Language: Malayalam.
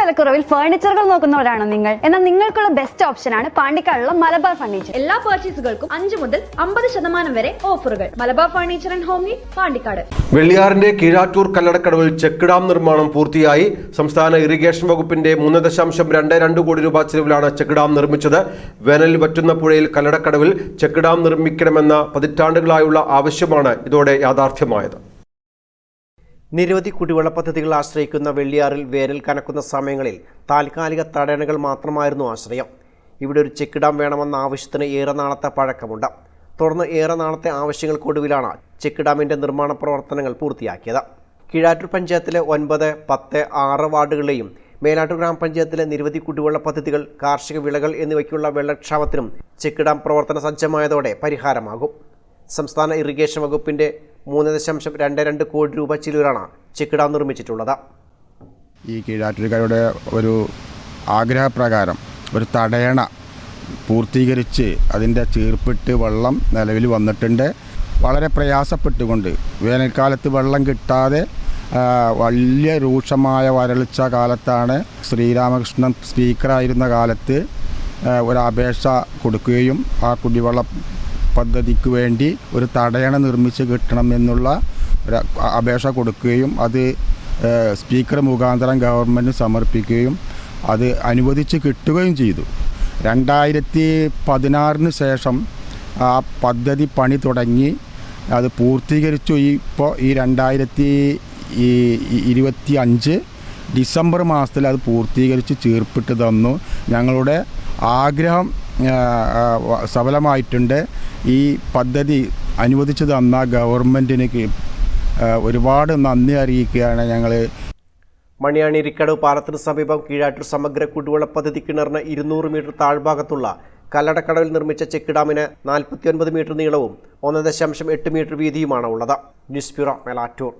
വിലക്കുറവിൽ ഫർണിച്ചറുകൾ നോക്കുന്നവരാണോ നിങ്ങൾ. എന്നാൽ നിങ്ങൾക്കുള്ള ബെസ്റ്റ് ഓപ്ഷൻ ആണ് പാണ്ടിക്കാടുള്ള മലബാർ ഫർണിച്ചർ എല്ലാ പർച്ചേസുകൾക്കും അഞ്ച് മുതൽ അമ്പത് ശതമാനം വരെ ഓഫറുകൾ Malabar furniture and home need Pandikkad. വെള്ളിയാറിന്റെ Keezhattoor കല്ലടക്കടവിൽ ചെക്ക് ഡാം നിർമ്മാണം പൂർത്തിയായി. സംസ്ഥാന ഇറിഗേഷൻ വകുപ്പിന്റെ മൂന്ന് ദശാംശം രണ്ട് രണ്ട് കോടി രൂപ ചെലവിലാണ് ചെക്ക് ഡാം നിർമ്മിച്ചത്. വേനൽ വറ്റുന്ന പുഴയിൽ കല്ലടക്കടവിൽ ചെക്ക് ഡാം നിർമ്മിക്കണമെന്ന പതിറ്റാണ്ടുകളായുള്ള ആവശ്യമാണ് ഇതോടെ യാഥാർത്ഥ്യമായത്. നിരവധി കുടിവെള്ള പദ്ധതികൾ ആശ്രയിക്കുന്ന വെള്ളിയാറിൽ വേനൽ കനക്കുന്ന സമയങ്ങളിൽ താൽക്കാലിക തടയണകൾ മാത്രമായിരുന്നു ആശ്രയം. ഇവിടെ ഒരു ചെക്ക് ഡാം വേണമെന്ന ആവശ്യത്തിന് ഏറെ നാളത്തെ പഴക്കമുണ്ട്. തുടർന്ന് ഏറെ നാളത്തെ ആവശ്യങ്ങൾക്കൊടുവിലാണ് ചെക്ക് ഡാമിന്റെ നിർമ്മാണ പ്രവർത്തനങ്ങൾ പൂർത്തിയാക്കിയത്. കീഴാറ്റൂർ പഞ്ചായത്തിലെ ഒൻപത് പത്ത് ആറ് വാർഡുകളിലെയും മേലാട്ടൂർ ഗ്രാമപഞ്ചായത്തിലെ നിരവധി കുടിവെള്ള പദ്ധതികൾ കാർഷിക വിളകൾ എന്നിവയ്ക്കുള്ള വെള്ളക്ഷാമത്തിനും ചെക്ക് ഡാം പ്രവർത്തന സജ്ജമായതോടെ പരിഹാരമാകും. സംസ്ഥാന ഇറിഗേഷൻ വകുപ്പിന്റെ മൂന്ന് ദശാംശം രണ്ട് രണ്ട് കോടി രൂപ ചിലവിലാണ് ചെക്ക് ഡാം നിർമ്മിച്ചിട്ടുള്ളത്. ഈ കീഴാറ്റൂരുകാരുടെ ഒരു ആഗ്രഹപ്രകാരം ഒരു തടയണ പൂർത്തീകരിച്ച് അതിന്റെ ചീർപ്പിട്ട് വെള്ളം നിലവിൽ വന്നിട്ടുണ്ട്. വളരെ പ്രയാസപ്പെട്ടുകൊണ്ട് വേനൽക്കാലത്ത് വെള്ളം കിട്ടാതെ വലിയ രൂക്ഷമായ വരൾച്ച കാലത്താണ് ശ്രീരാമകൃഷ്ണൻ സ്പീക്കറായിരുന്ന കാലത്ത് ഒരപേക്ഷ കൊടുക്കുകയും ആ കുടിവെള്ള പദ്ധതിക്ക് വേണ്ടി ഒരു തടയണ നിർമ്മിച്ച് കിട്ടണം എന്നുള്ള ഒരു അപേക്ഷ കൊടുക്കുകയും അത് സ്പീക്കർ മുഖാന്തരം ഗവൺമെന്റ് സമർപ്പിക്കുകയും അത് അനുവദിച്ച് കിട്ടുകയും ചെയ്തു. രണ്ടായിരത്തി പതിനാറിന് ശേഷം ആ പദ്ധതി പണി തുടങ്ങി. അത് പൂർത്തീകരിച്ചു. ഇപ്പോൾ ഈ രണ്ടായിരത്തി ഇരുപത്തി അഞ്ച് ഡിസംബർ മാസത്തിൽ അത് പൂർത്തീകരിച്ച് ചീർപ്പിട്ട് തന്നു. ഞങ്ങളുടെ ആഗ്രഹം സഫലമായിട്ടുണ്ട്. ഈ പദ്ധതി അനുവദിച്ചു തന്ന ഗവൺമെന്റിന് ഒരുപാട് നന്ദി അറിയിക്കുകയാണ് ഞങ്ങൾ മണിയാണി റിക്കാട് പാലത്തിന് സമീപം കീഴാറ്റൂർ സമഗ്ര കുടിവെള്ള പദ്ധതി കിണറിന് ഇരുന്നൂറ് മീറ്റർ താഴ്ഭാഗത്തുള്ള കല്ലടക്കടവിൽ നിർമ്മിച്ച ചെക്ക് ഡാമിന് നാൽപ്പത്തിയൊൻപത് മീറ്റർ നീളവും ഒന്ന് ദശാംശം എട്ട് മീറ്റർ വീതിയുമാണ് ഉള്ളത്. News bureau Melattur.